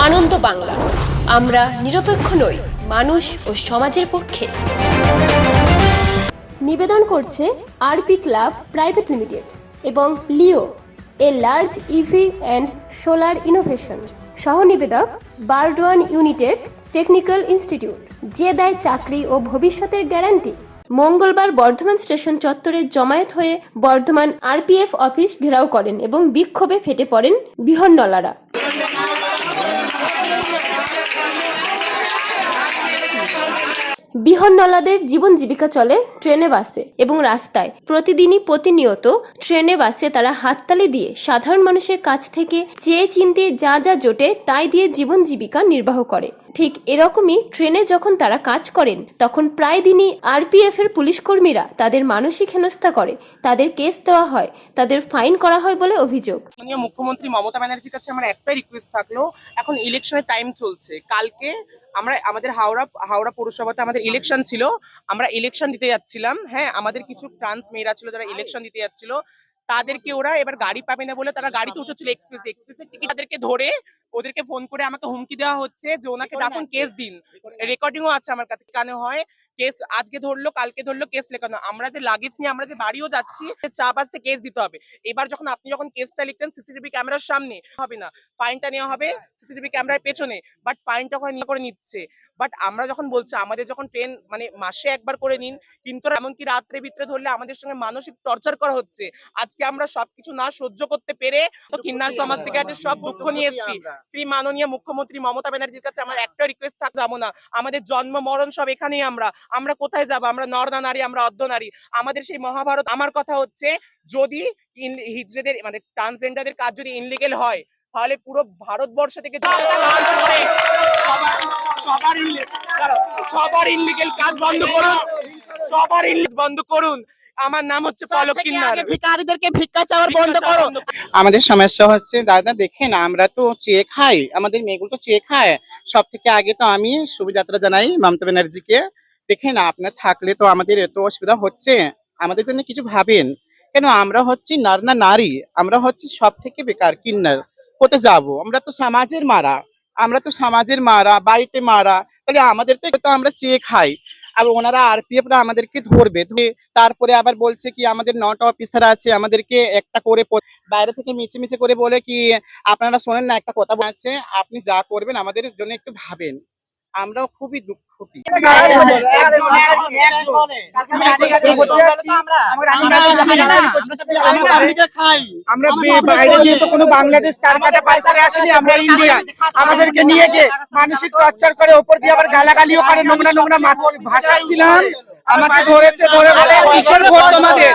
আনন্দ বাংলা। আমরা নিরপেক্ষ নই, মানুষ ও সমাজের পক্ষে। নিবেদন করছে আরপি ক্লাব প্রাইভেট লিমিটেড এবং Leo, a large EV and solar innovation. সহ নিবেদক বারডোয়ান ইউনিটেড টেকনিক্যাল ইনস্টিটিউট, যে দেয় চাকরি ও ভবিষ্যতের গ্যারান্টি। মঙ্গলবার বর্ধমান স্টেশন চত্বরে জমায়েত হয়ে বর্ধমান আরপিএফ অফিস ঘেরাও করেন এবং বিক্ষোভে ফেটে পড়েন বিহন্নলারা। বিহন্নলাদের জীবন জীবিকা চলে ট্রেনে বাসে এবং রাস্তায়। প্রতিদিনই প্রতিনিয়ত ট্রেনে বাসে তারা হাততালি দিয়ে সাধারণ মানুষের কাছ থেকে চেয়ে চিনতে যা যা জোটে তাই দিয়ে জীবন জীবিকা নির্বাহ করে। ঠিক এরকমই ট্রেনে যখন তারা কাজ করেন, তখন প্রায় দিনই আরপিএফ এর পুলিশ কর্মীরা তাদের মানসিক হেনস্থা করে, তাদের কেস দেওয়া হয়, তাদের ফাইন করা হয় বলে অভিযোগ। মুখ্যমন্ত্রী মমতা ব্যানার্জির কাছে আমার একটাই রিকোয়েস্ট থাকল, এখন ইলেকশনের টাইম চলছে। কালকে আমরা আমাদের হাওড়া হাওড়া পৌরসভাতে আমাদের ইলেকশন ছিল। আমরা ইলেকশন দিতে যাচ্ছিলাম। হ্যাঁ আমাদের কিছু ট্রান্স মেয়েরা ছিল যারা ইলেকশন দিতে যাচ্ছিল। তাদেরকে ওরা এবার গাড়ি পাবে না বলে তারা গাড়িতে উঠেছিল এক্সপ্রেস এক্সপ্রেসের টিকিট তাদেরকে ধরে ওদেরকে ফোন করে আমাকে হুমকি দেওয়া হচ্ছে যে ওনাকে ডাকুন কেস দিন। রেকর্ডিংও আছে আমার কাছে। কানে হয়। কেস আজকে ধরলো কালকে ধরলো কেস লেখানো। আমরা যে লাগেজ নিয়ে আমরা যে বাড়িও যাচ্ছি চাপ আসছে কেস দিতে হবে। এবার যখন আপনি যখন কেসটা লিখছেন সিসিটিভি ক্যামেরার সামনে হবে না। ফাইনটা নেওয়া হবে সিসিটিভি ক্যামেরার পেছনে বাট ফাইনটা ওখানে নিয়ে করে নিচ্ছে। বাট আমরা যখন বলছি আমাদের যখন ট্রেন মানে মাসে একবার করে নিন কিন্তু এমনকি রাত্রে ভিতরে ধরলে আমাদের সঙ্গে মানসিক টর্চার করা হচ্ছে। আজকে আমরা সবকিছু না সহ্য করতে পেরে তো কিন্নার সমাজ থেকে আজকে সব দুঃখ নিয়ে এসেছি। শ্রী মাননীয় মুখ্যমন্ত্রী মমতা ব্যানার্জির কাছে আমার একটা রিকোয়েস্ট থাক যাব না। আমাদের জন্ম মরণ সব এখানেই আমরা। আমরা কোথায় যাব? আমরা নর্দা নারী আমরা অর্ধ নারী। আমাদের সেই মহাভারত আমার কথা হচ্ছে যদি হিজড়েদের মানে ট্রান্সজেন্ডারদের কাজ যদি ইনলিগেল হয় তাহলে পুরো ভারতবর্ষ থেকে সবার ইনলিগেল কাজ বন্ধ করুন। সবার ইনলিগেল বন্ধ করুন। আমার নাম হচ্ছে পলক কিন্নার। ভিকারীদেরকে ভিক্ষা চাওয়ার বন্ধ করো। আমাদের সমস্যা হচ্ছে দাদা দেখেন আমরা তো চেয়ে খাই। আমাদের মেয়েগুলো তো চেয়ে খায়। সব থেকে আগে তো আমি শুভযাত্রা জানাই মমতা ব্যানার্জিকে। দেখেন আপনার থাকলে তো আমাদের এত অসুবিধা হচ্ছে। আমাদের জন্য কিছু ভাবেন। কেন? আমরা হচ্ছি নার না নারী। আমরা হচ্ছি সব থেকে বেকার কিন্নার। হতে যাব? আমরা তো সমাজের মারা। আমরা তো সমাজের মারা, বাড়িতে মারা। তাহলে আমাদের তো আমরা চেয়ে খাই। আর ওনারা আরপিএফ রা আমাদেরকে ধরবে। ধরে তারপরে আবার বলছে কি, আমাদের নটা অফিসার আছে, আমাদেরকে একটা করে বাইরে থেকে মিছে মিছে করে বলে কি, আপনারা শোনেন না, একটা কথা বলছে। আপনি যা করবেন, আমাদের জন্য একটু ভাবেন। আমরাও খুবই দুঃখী। আমরা বাইরে দিয়ে তো কোনো বাংলাদেশ পাইকারে আসেনি? আমরা ইন্ডিয়া। আমাদেরকে নিয়ে গিয়ে মানসিক টর্চার করে ওপর দিয়ে আবার গালাগালিও করে নোংরা নোংরা ভাষায় ছিলাম আমাকে ধরেছে ধরে বলে কিসের ভোট তোমাদের।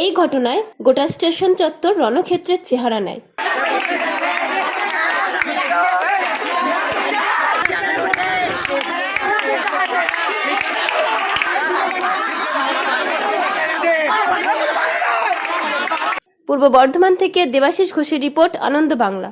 এই ঘটনায় গোটা স্টেশন চত্বর রণক্ষেত্রের চেহারা নেয়। পূর্ব বর্ধমান থেকে দেবাশিস ঘোষের রিপোর্ট, আনন্দ বাংলা।